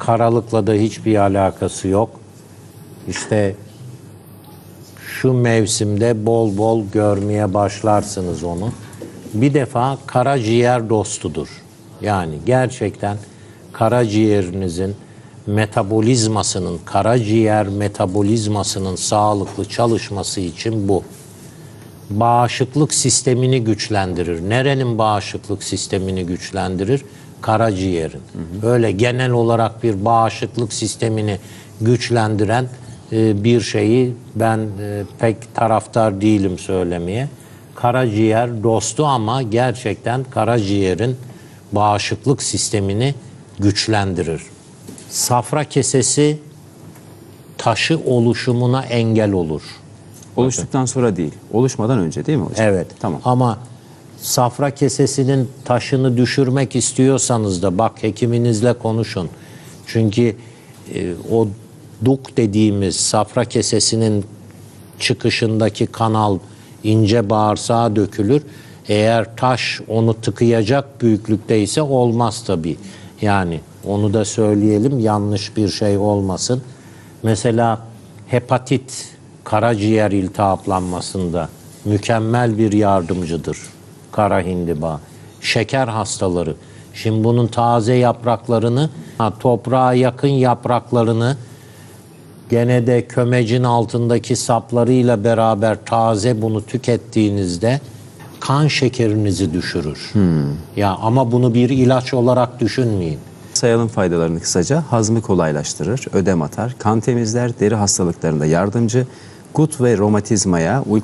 Karalıkla da hiçbir alakası yok. İşte şu mevsimde bol bol görmeye başlarsınız onu. Bir defa karaciğer dostudur. Yani gerçekten karaciğerinizin metabolizmasının, karaciğer metabolizmasının sağlıklı çalışması için bu. Bağışıklık sistemini güçlendirir. Nerenin bağışıklık sistemini güçlendirir? Karaciğerin. Öyle genel olarak bir bağışıklık sistemini güçlendiren e, bir şeyi ben e, pek taraftar değilim söylemeye. Karaciğer dostu ama gerçekten karaciğerin bağışıklık sistemini güçlendirir. Safra kesesi taşı oluşumuna engel olur. Oluştuktan sonra değil. Oluşmadan önce değil mi hocam? Evet. Tamam. Ama safra kesesinin taşını düşürmek istiyorsanız da bak hekiminizle konuşun. Çünkü e, o duk dediğimiz safra kesesinin çıkışındaki kanal ince bağırsağa dökülür. Eğer taş onu tıkayacak büyüklükte ise olmaz tabii. Yani onu da söyleyelim yanlış bir şey olmasın. Mesela hepatit karaciğer iltihaplanmasında mükemmel bir yardımcıdır kara hindiba. Şeker hastaları. Şimdi bunun taze yapraklarını, toprağa yakın yapraklarını gene de kömecin altındaki saplarıyla beraber taze bunu tükettiğinizde kan şekerinizi düşürür. Ya ama bunu bir ilaç olarak düşünmeyin. Sayalım faydalarını kısaca. Hazmı kolaylaştırır, ödem atar, kan temizler, deri hastalıklarında yardımcı, gut ve romatizmaya, uyku